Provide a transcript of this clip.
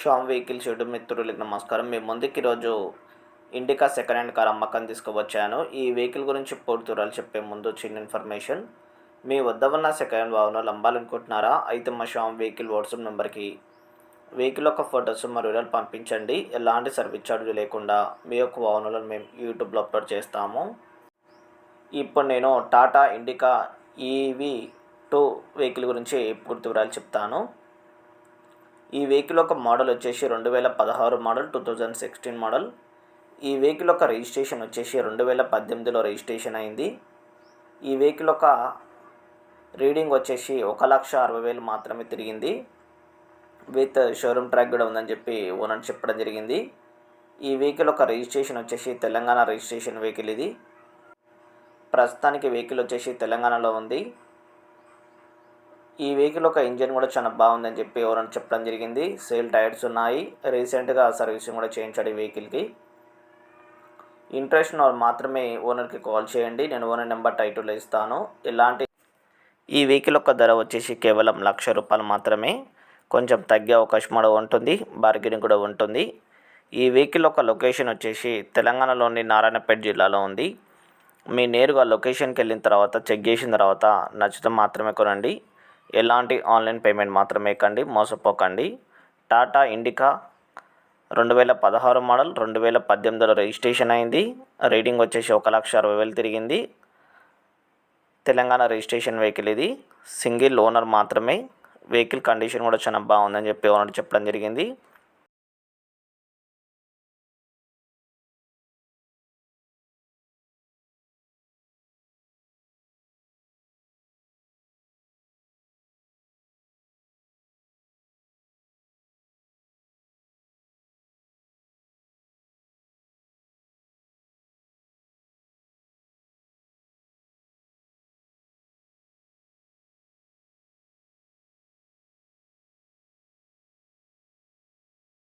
Sam vehicles shed మిత్రులకి నమస్కారం. మీ ముందుకి రోజు ఇండికా సెకండ్ హ్యాండ్ కార్ అమ్మకం తీసుకువచ్చాను. ఈ వెహికల్ గురించి పూర్తి వివరాలు చెప్పే ముందు చిన్న ఇన్ఫర్మేషన్. మీ వద్ద ఉన్న సెకండ్ హ్యాండ్ వాహనాలు అమ్మాలనుకుంటున్నారా? అయితే మా షామ్ వెహికల్ వాట్సాప్ నెంబర్కి వెహికల్ యొక్క ఫొటోస్ మరియు పంపించండి. ఎలాంటి సర్వీస్ ఛార్జ్ లేకుండా మీ యొక్క వాహనాలను మేము యూట్యూబ్లో అప్లోడ్ చేస్తాము. ఇప్పుడు నేను Tata Indica EV two vehicle గురించి పూర్తి వివరాలు చెప్తాను. ఈ వెహికల్ యొక్క మోడల్ వచ్చేసి రెండు వేల పదహారు model two thousand sixteen model. ఈ వెహికల్ యొక్క రిజిస్ట్రేషన్ వచ్చేసి రెండు వేల పద్దెనిమిదిలో రిజిస్ట్రేషన్ అయింది. ఈ వెహికల్ యొక్క రీడింగ్ వచ్చేసి ఒక లక్ష అరవై వేలు మాత్రమే తిరిగింది. విత్ షోరూమ్ ట్రాక్ కూడా ఉందని చెప్పి ఓనర్ చెప్పడం జరిగింది. ఈ వెహికల్ యొక్క రిజిస్ట్రేషన్ వచ్చేసి తెలంగాణ రిజిస్ట్రేషన్ వెహికల్ ఇది. ప్రస్తుతానికి వెహికల్ వచ్చేసి తెలంగాణలో ఉంది. ఈ వెహికల్ ఒక ఇంజిన్ కూడా చాలా బాగుందని చెప్పి ఎవరైనా చెప్పడం జరిగింది. సేల్ టైర్స్ ఉన్నాయి. రీసెంట్గా సర్వీసింగ్ కూడా చేయించాడు ఈ వెహికల్కి. ఇంట్రెస్ట్ మాత్రమే ఓనర్కి కాల్ చేయండి. నేను ఓనర్ నెంబర్ టైటిల్ ఇస్తాను. ఇలాంటి ఈ వెహికల్ యొక్క ధర వచ్చేసి కేవలం లక్ష రూపాయలు మాత్రమే. కొంచెం తగ్గే అవకాశం కూడా ఉంటుంది. బార్గెనింగ్ కూడా ఉంటుంది. ఈ వెహికల్ యొక్క లొకేషన్ వచ్చేసి తెలంగాణలోని నారాయణపేట జిల్లాలో ఉంది. మీ నేరుగా లొకేషన్కి వెళ్ళిన తర్వాత చెక్ చేసిన తర్వాత నచ్చితే మాత్రమే కొనండి. ఎలాంటి ఆన్లైన్ పేమెంట్ మాత్రమే కండి మోసపోకండి. టాటా ఇండికా రెండు వేల పదహారు మోడల్ రెండు వేల పద్దెనిమిదిలో రిజిస్ట్రేషన్ అయింది. రేటింగ్ వచ్చేసి ఒక లక్ష అరవై వేలు తిరిగింది. తెలంగాణ రిజిస్ట్రేషన్ వెహికల్ ఇది. సింగిల్ ఓనర్ మాత్రమే. వెహికల్ కండిషన్ కూడా చాలా బాగుందని చెప్పి ఓనర్ చెప్పడం జరిగింది.